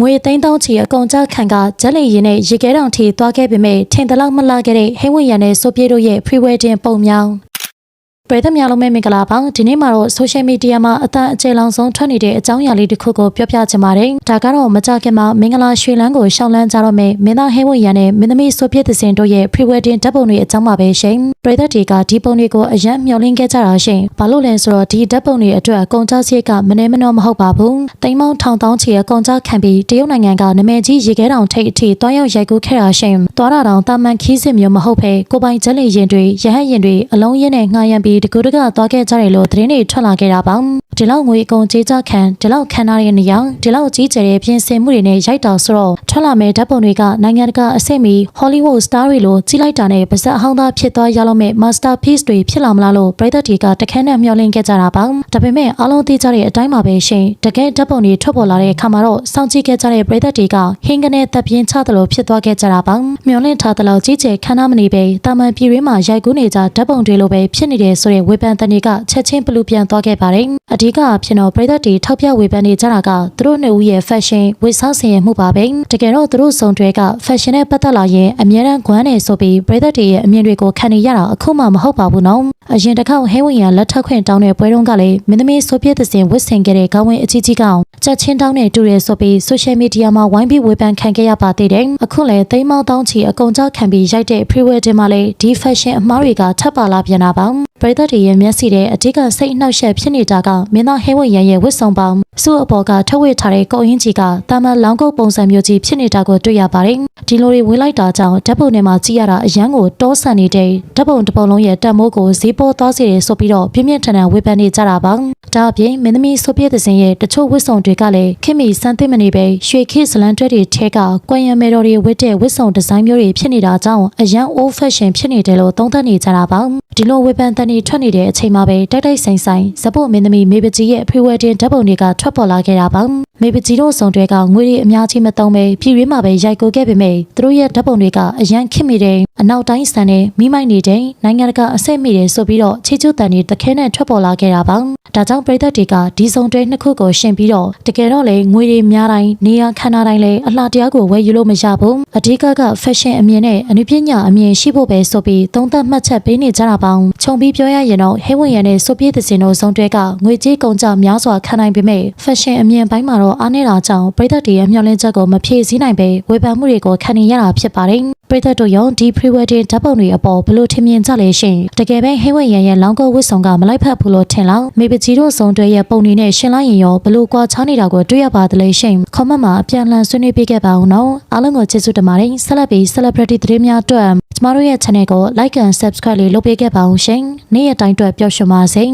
ငွေသိန်းသောင်းချီအကုန်ကြခံကဂျက်လီရင်နဲ့ရေခဲတောင်ထီသွားခဲ့ပေမဲ့ထင်တလောက်မလှခဲ့တဲ့ဟိမ့်ဝင်ရံနဲ့ဆိုပြေတို့ရဲ့ pre-wedding ပုံမြောင် ပရိသတ်များလုံးပဲမင်္ဂလာပါဒီနေ့မှာတော့ social media မှာအတန်အကျယ်လောင်ဆုံးထွက်နေတဲ့အကြောင်းအရာလေးတစ်ခုကိုပြောပြချင်ပါတယ်ဒါကတော့မကြခင်မှာမင်္ဂလာရွှေလန်းကိုရှောင်းလန်းကြတော့မယ်မင်းသားဟဲဝရန်နဲ့မင်းသမီးဆိုပြစ်သစင်တို့ရဲ့ pre-wedding ဓာတ်ပုံတွေအကြောင်းပါပဲရှင်ပရိသတ်တွေကဒီပုံတွေကိုအယံမျှော်လင့်ခဲ့ကြတာရှင်ဘာလို့လဲဆိုတော့ဒီဓာတ်ပုံတွေအတွက်အကုန်ကြစရိတ်ကမနှဲမနှောမဟုတ်ပါဘူးတိမ်မောင်းထောင်တောင်းချီအကုန်ကြခံပြီးတရုတ်နိုင်ငံကနာမည်ကြီးရေခဲတောင်ထိပ်အထိတွားရောက်ရိုက်ကူးခဲ့တာရှင်တွားတာတောင်တာမန်ခီးစစ်မျိုးမဟုတ်ဘဲကိုပိုင်ကျက်လီရင်တွေရဟတ်ရင်တွေအလုံးရင်းနဲ့ငှားရမ်းပြီးတကူတကသွားခဲ့ကြတယ်လို့သတင်းတွေထွက်လာခဲ့တာပါ ဒီလောက်ငွေအကုန်ကြေးကြခံဒီလောက်ခံထားတဲ့နေရာဒီလောက်ကြီးကျယ်တဲ့ပြင်ဆင်မှုတွေနဲ့ရိုက်တာဆိုတော့ထွက်လာမဲ့ဓာတ်ပုံတွေကနိုင်ငံတကာအဆင့်မီ Hollywood star တွေလိုကြီးလိုက်တာနဲ့ပါဇက်အဟောင်းသားဖြစ်သွားရလို့မဲ့ masterpiece တွေဖြစ်လာမလားလို့ပရိသတ်တွေကတခန်းနဲ့မျှော်လင့်ခဲ့ကြတာပါဒါပေမဲ့အားလုံးသိကြတဲ့အတိုင်းပါပဲရှင်တကယ်ဓာတ်ပုံတွေထွက်ပေါ်လာတဲ့အခါမှာတော့စောင့်ကြည့်ခဲ့ကြတဲ့ပရိသတ်တွေကဟင်းကနေတပ်ပြင်းချသလိုဖြစ်သွားခဲ့ကြတာပါမျှော်လင့်ထားသလိုကြီးကျယ်ခမ်းနားမနေပဲတာမန်ပြည်ရင်းမှာရိုက်ကူးနေကြဓာတ်ပုံတွေလိုပဲဖြစ်နေတယ်ဆိုတဲ့ဝေဖန်တဲ့တွေကချက်ချင်းပလူပြန်သွားခဲ့ပါတယ်အဓိကဖြစ်တော့ပရိသတ်တွေထောက်ပြဝေဖန်နေကြတာကသူတို့နှစ်ဦးရဲ့ fashion ဝေစားစင်ရမှုပါပဲတကယ်တော့သူတို့စုံတွေက fashion နဲ့ပတ်သက်လာရင်အများရန်ခွမ်းနေဆိုပြီးပရိသတ်တွေရဲ့အမြင်တွေကိုခံနေရတာအခုမှမဟုတ်ပါဘူးနော်အရင်တစ်ခေါက်ဟဲဝင်ရလက်ထပ်ခွင့်တောင်းတဲ့ပွဲတုန်းကလည်းမင်းသမီးဆိုပြည့်သစင်ဝတ်ဆင်ခဲ့တဲ့ခေါင်းဝင်းအကြီးကြီးကောင်ချက်ချင်းတောင်းနဲ့တူရဲဆိုပြီး social media မှာဝိုင်းပြီးဝေဖန်ခံခဲ့ရပါသေးတယ်အခုလည်းသိမ်းမောင်းတောင်းချီအကုန်ကြောက်ခံပြီးရိုက်တဲ့ pre-wedding မှာလည်းဒီ fashion အမှားတွေကထပ်ပါလာပြန်တာပါပရိသတ်တွေရဲ့မျက်စိထဲအဓိကစိတ်အနှောက်အယှက်ဖြစ်နေတာကမင်းသားဟဲဝင်ရန်ရဲ့ဝတ်ဆောင်ပေါင်း စုအပေါ်ကထုတ်ဝေထားတဲ့ကုတ်ရင်းကြီးကတာမန်လောင်းကုတ်ပုံစံမျိုးကြီးဖြစ်နေတာကိုတွေ့ရပါတယ်ဒီလိုတွေဝေးလိုက်တာကြောင့်ဓာတ်ပုံထဲမှာကြည့်ရတာအရန်ကိုတောဆန်နေတဲ့ဓာတ်ပုံတစ်ပုံလုံးရဲ့တန်မိုးကိုဈေးပေါ်သွားစေတယ်ဆိုပြီးတော့ပြင်းပြင်းထန်ထန်ဝေဖန်နေကြတာပါဒါအပြင်မင်းသမီးဆိုပြည့်သစင်ရဲ့တချို့ဝတ်ဆောင်တွေကလည်းခင်မီစံသစ်မနေပဲရွှေခေတ်ဇလန်တွဲတွေထဲကကွန်ရမဲတော်တွေဝတ်တဲ့ဝတ်ဆောင်ဒီဇိုင်းမျိုးတွေဖြစ်နေတာကြောင့်အရန် old fashion ဖြစ်နေတယ်လို့သုံးသပ်နေကြတာပါဒီလိုဝေဖန်တန်တွေထွက်နေတဲ့အချိန်မှာပဲတိုက်တိုက်ဆိုင်ဆိုင်ဇပုတ်မင်းသမီးမေပကြီးရဲ့ pre-wedding ဓာတ်ပုံတွေကထွက်ပေါ်လာခဲ့တာပါမေပကြီးတို့စုံတွေကငွေတွေအများကြီးမသုံးပဲပြည်ရင်းမှာပဲရိုက်ကူခဲ့ပေမဲ့သူတို့ရဲ့ဓာတ်ပုံတွေကအရန်ခစ်မိတဲ့အနောက်တိုင်းဆန်နဲ့မိမိုက်နေတဲ့နိုင်ငံတကာအဆင့်မိတယ်ဆိုပြီးတော့ချီချူတန်တွေတခဲနဲ့ထွက်ပေါ်လာခဲ့တာပါဒါကြောင့်ပြည်သက်တွေကဒီစုံတွေနှစ်ခုကိုရှင်းပြီးတော့တကယ်တော့လေငွေတွေများတိုင်းနေရာခန္ဓာတိုင်းလေအလှတရားကိုဝယ်ယူလို့မရဘူးအဓိကက fashion အမြင်နဲ့အနုပညာအမြင်ရှိဖို့ပဲဆိုပြီးသုံးသပ်မှတ်ချက်ပေးနေကြတာပေါင်းခြုံပြီးပြောရရင်တော့ဟဲဝင်ရတဲ့ဆိုပြည့်သစင်တို့စုံတွေကငွေကြေးကုန်ကြများစွာခံနိုင်ပေမဲ့ fashion အမြင်ပိုင်းမှာတော့အားနေတာကြောင့်ပြည်သက်တွေရဲ့မျှော်လင့်ချက်ကိုမဖြည့်ဆည်းနိုင်ပဲဝေဖန်မှုတွေကိုခံနေရတာဖြစ်ပါတယ်ပရိသတ်တို့ရောဒီ pre-wedding ဓာတ်ပုံတွေအပေါ်ဘလို့ထင်မြင်ကြလဲရှင်တကယ်ပဲဟဲဝဲရန်ရဲ့လောင်းကုတ်ဝစ်ဆောင်ကမလိုက်ဖက်ဘူးလို့ထင်လောက်မေပကြီးတို့စုံတွေရဲ့ပုံတွေနဲ့ရှင်းလိုက်ရင်ရောဘလို့ကွာချားနေတာကိုတွေ့ရပါသလဲရှင် comment မှာအပြန်အလှန်ဆွေးနွေးပေးခဲ့ပါဦးနော်အားလုံးကိုကျေးဇူးတင်ပါတယ်ဆက်လက်ပြီး celebrity သတင်းများအတွက် ကျမတို့ရဲ့ channel ကို like and subscribe လေးလုပ်ပေးခဲ့ပါဦးရှင်နေ့ရက်တိုင်းအတွက်ပျော်ရွှင်ပါစေ